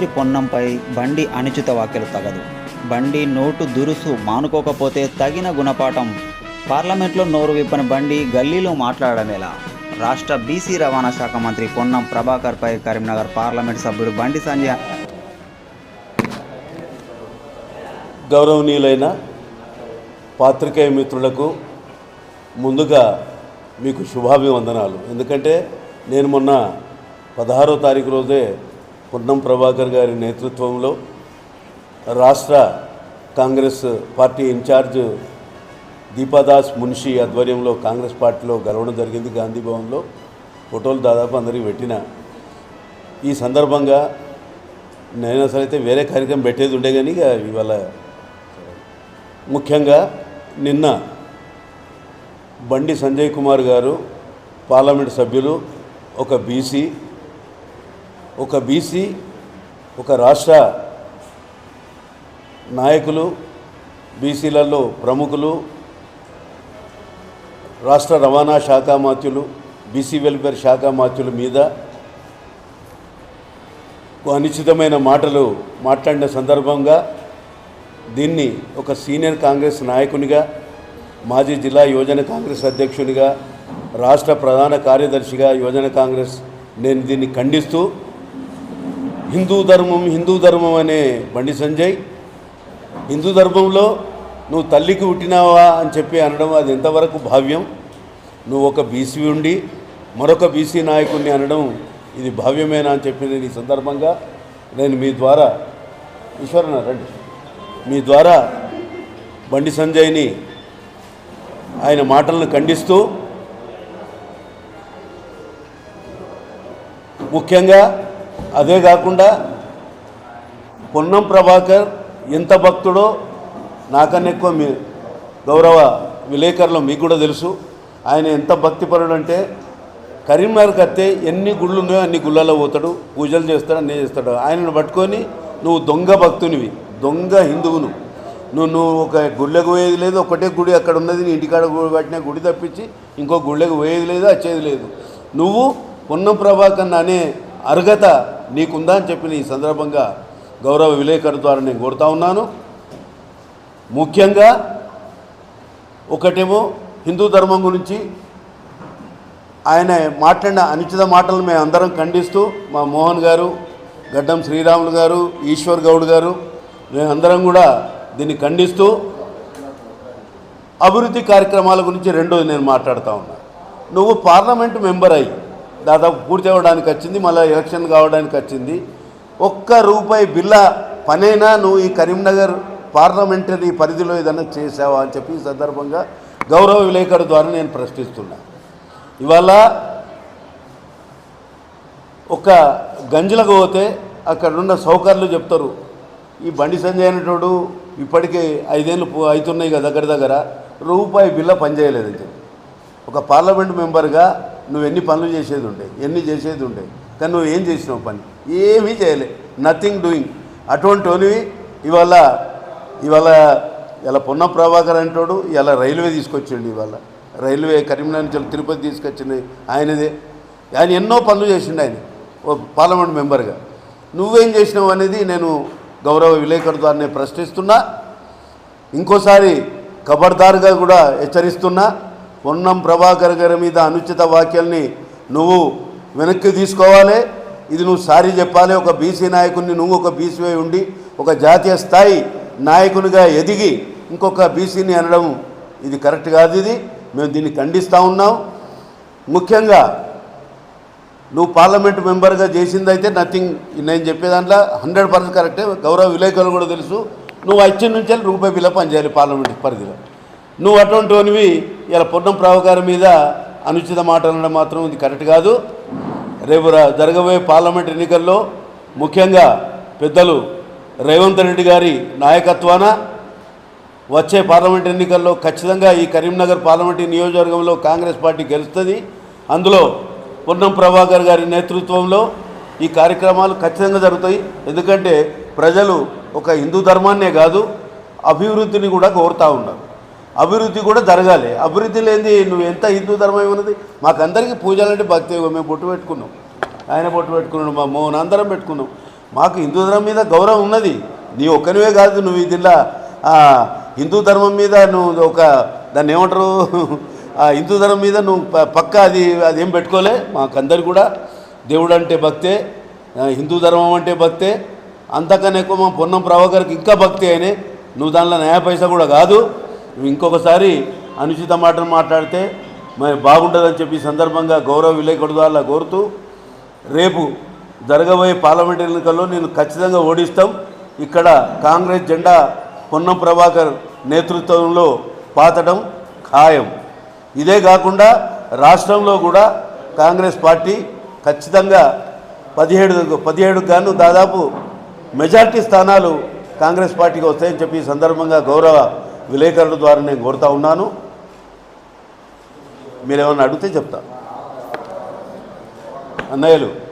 మంత్రి పొన్నంపై బండి అనుచిత వ్యాఖ్యలు తగదు. బండి నోటు దురుసు మానుకోకపోతే తగిన గుణపాఠం. పార్లమెంట్లో నోరు విప్పని బండి గల్లీలో మాట్లాడమేలా రాష్ట్ర బీసీ రవాణా శాఖ మంత్రి పొన్నం ప్రభాకర్పై కరీంనగర్ పార్లమెంట్ సభ్యుడు బండి సంజయ్ గౌరవనీయులైన పాత్రికేయ మిత్రులకు ముందుగా మీకు శుభాభివందనాలు. ఎందుకంటే నేను మొన్న పదహారో తారీఖు రోజే పున్నం ప్రభాకర్ గారి నేతృత్వంలో రాష్ట్ర Congress party in-charge Deepa Das Munshi ఆధ్వర్యంలో కాంగ్రెస్ పార్టీలో గెలవడం జరిగింది గాంధీ భవన్లో. ఫోటోలు దాదాపు అందరికీ పెట్టిన. ఈ సందర్భంగా నేను అసలు అయితే వేరే కార్యక్రమం పెట్టేది ఉండే కానీ ఇక ఇవాళ ముఖ్యంగా నిన్న బండి సంజయ్ కుమార్ గారు పార్లమెంట్ సభ్యులు ఒక బీసీ ఒక బీసీ ఒక రాష్ట్ర నాయకులు బీసీలలో ప్రముఖులు రాష్ట్ర రవాణా శాఖ మాత్యులు బీసీ వెల్ఫేర్ శాఖ మాత్యుల మీద అనిశ్చితమైన మాటలు మాట్లాడిన సందర్భంగా దీన్ని ఒక సీనియర్ కాంగ్రెస్ నాయకునిగా మాజీ జిల్లా యువజన కాంగ్రెస్ అధ్యక్షునిగా రాష్ట్ర ప్రధాన కార్యదర్శిగా యువజన కాంగ్రెస్ నేను దీన్ని ఖండిస్తూ హిందూ ధర్మం హిందూ ధర్మం అనే బండి సంజయ్. హిందూ ధర్మంలో నువ్వు తల్లికి పుట్టినావా అని చెప్పి అనడం అది ఎంతవరకు భావ్యం? నువ్వు ఒక బీసీ ఉండి మరొక బీసీ నాయకుడిని అనడం ఇది భావ్యమేనా అని చెప్పి నేను ఈ సందర్భంగా నేను మీ ద్వారా ఈశ్వరన రండి. మీ ద్వారా బండి సంజయ్ని ఆయన మాటలను ఖండిస్తూ ముఖ్యంగా అదే కాకుండా పొన్నం ప్రభాకర్ ఎంత భక్తుడో నాకన్నా ఎక్కువ మీ గౌరవ విలేకరులు మీకు కూడా తెలుసు. ఆయన ఎంత భక్తిపరుడు అంటే కరీంనగర్కి వస్తే ఎన్ని గుళ్ళు ఉన్నాయో అన్ని గుళ్ళలో పోతాడు పూజలు చేస్తాడు అన్నీ చేస్తాడు. ఆయనను పట్టుకొని నువ్వు దొంగ భక్తునివి దొంగ హిందువును. నువ్వు నువ్వు ఒక గుళ్ళకు పోయేది లేదు ఒకటే గుడి అక్కడ ఉన్నది నీ ఇంటికాడ పట్టిన గుడి తప్పించి ఇంకో గుళ్ళకు పోయేది లేదు వచ్చేది లేదు. నువ్వు పొన్నం ప్రభాకర్ అనే అర్హత నీకుందా అని చెప్పిన ఈ సందర్భంగా గౌరవ విలేకరు ద్వారా నేను కోరుతా ఉన్నాను. ముఖ్యంగా ఒకటేమో హిందూ ధర్మం గురించి ఆయన మాట్లాడిన అనుచిత మాటలు మేము అందరం ఖండిస్తూ మా మోహన్ గారు గడ్డం శ్రీరాములు గారు ఈశ్వర్ గౌడ్ గారు మేమందరం కూడా దీన్ని ఖండిస్తూ అభివృద్ధి కార్యక్రమాల గురించి రెండోది నేను మాట్లాడుతూ ఉన్నా. నువ్వు పార్లమెంట్ మెంబర్ అయ్యి దాదాపు పూర్తి అవ్వడానికి వచ్చింది మళ్ళీ ఎలక్షన్ కావడానికి వచ్చింది. ఒక్క రూపాయి బిల్ల పనైనా నువ్వు ఈ కరీంనగర్ పార్లమెంటరీ పరిధిలో ఏదైనా చేసావా అని చెప్పి ఈ సందర్భంగా గౌరవ విలేకరు ద్వారా నేను ప్రశ్నిస్తున్నా. ఇవాళ ఒక గంజలకు పోతే అక్కడున్న సౌకర్యాలు చెప్తారు ఈ బండి సంజయ్ అనేటోడు ఇప్పటికే ఐదేళ్ళు అవుతున్నాయి కదా దగ్గర దగ్గర రూపాయి బిల్ల పనిచేయలేదని చెప్పి. ఒక పార్లమెంట్ మెంబర్గా నువ్వు ఎన్ని పనులు చేసేది ఉండే ఎన్ని చేసేది ఉండే కానీ నువ్వు ఏం చేసినావు పని? ఏమీ చేయలే. నథింగ్ డూయింగ్ అటువంటి వానివి ఇవాళ ఇవాళ ఇలా పొన్న ప్రభాకర్ అంటాడు ఇలా రైల్వే తీసుకొచ్చిండు ఇవాళ. రైల్వే కరీంనగర్ నుంచి తిరుపతి తీసుకొచ్చింది ఆయనదే. ఆయన ఎన్నో పనులు చేసిండు ఆయన ఓ పార్లమెంట్ మెంబర్గా. నువ్వేం చేసినావు అనేది నేను గౌరవ విలేకరు ద్వారా ప్రశ్నిస్తున్నా. ఇంకోసారి ఖబర్దారుగా కూడా హెచ్చరిస్తున్నా. పొన్నం ప్రభాకర్ గారి మీద అనుచిత వ్యాఖ్యల్ని నువ్వు వెనక్కి తీసుకోవాలి. ఇది నువ్వు సారీ చెప్పాలి. ఒక బీసీ నాయకుడిని నువ్వు ఒక బీసీ ఉండి ఒక జాతీయ స్థాయి నాయకునిగా ఎదిగి ఇంకొక బీసీని అనడం ఇది కరెక్ట్ కాదు ఇది. మేము దీన్ని ఖండిస్తూ ఉన్నాం. ముఖ్యంగా నువ్వు పార్లమెంట్ మెంబర్గా చేసిందైతే నథింగ్ నేను చెప్పే దాంట్లో హండ్రెడ్ పర్సెంట్ కరెక్టే. గౌరవ విలేకరులు కూడా తెలుసు. నువ్వు వచ్చిన నుంచి రూపాయి బిల్ల పనిచేయాలి పార్లమెంట్ పరిధిలో. నువ్వు అటువంటి ఇలా పొన్నం ప్రభాకర్ మీద అనుచిత మాటలు అనడం మాత్రం ఇది కరెక్ట్ కాదు. రేపు రా- జరగబోయే పార్లమెంట్ ఎన్నికల్లో ముఖ్యంగా పెద్దలు రేవంత్ రెడ్డి గారి నాయకత్వాన వచ్చే పార్లమెంట్ ఎన్నికల్లో ఖచ్చితంగా ఈ కరీంనగర్ పార్లమెంట్ నియోజకవర్గంలో కాంగ్రెస్ పార్టీ గెలుస్తుంది. అందులో పొన్నం ప్రభాకర్ గారి నేతృత్వంలో ఈ కార్యక్రమాలు ఖచ్చితంగా జరుగుతాయి. ఎందుకంటే ప్రజలు ఒక హిందూ ధర్మాన్నే కాదు అభివృద్ధిని కూడా కోరుతూ ఉన్నారు. అభివృద్ధి కూడా జరగాలి. అభివృద్ధి లేనిది నువ్వు ఎంత హిందూ ధర్మం ఉన్నది మాకందరికీ పూజలంటే భక్తి మేము బొట్టు పెట్టుకున్నాం. ఆయన బొట్టు పెట్టుకున్నాడు మా మోహన్ అందరం పెట్టుకున్నాం. మాకు హిందూ ధర్మం మీద గౌరవం ఉన్నది. నీ ఒక్కనివే కాదు నువ్వు ఇదిలా హిందూ ధర్మం మీద నువ్వు ఒక దాన్ని ఏమంటారు? హిందూ ధర్మం మీద నువ్వు పక్క అది అది ఏం పెట్టుకోలే. మాకందరు కూడా దేవుడు అంటే భక్తే హిందూ ధర్మం అంటే భక్తే. అంతకన్నా ఎక్కువ మా పొన్నం ప్రభాకర్కి ఇంకా భక్తి అయినే నువ్వు దానిలో న్యాయ పైసా కూడా కాదు. ఇంకొకసారి అనుచిత మాటలు మాట్లాడితే మరి బాగుంటుందని చెప్పి సందర్భంగా గౌరవ విలేకరుడు అలా కోరుతూ రేపు జరగబోయే పార్లమెంట్ ఎన్నికల్లో నేను ఖచ్చితంగా ఓడిస్తాం. ఇక్కడ కాంగ్రెస్ జెండా పొన్నం ప్రభాకర్ నేతృత్వంలో పాతడం ఖాయం. ఇదే కాకుండా రాష్ట్రంలో కూడా కాంగ్రెస్ పార్టీ ఖచ్చితంగా పదిహేడు పదిహేడు గాను దాదాపు మెజార్టీ స్థానాలు కాంగ్రెస్ పార్టీకి వస్తాయని చెప్పి సందర్భంగా గౌరవ విలేకరుల ద్వారా నేను కోరుతా ఉన్నాను. మీరు ఏమన్నా అడిగితే చెప్తా. అన్నయ్యలు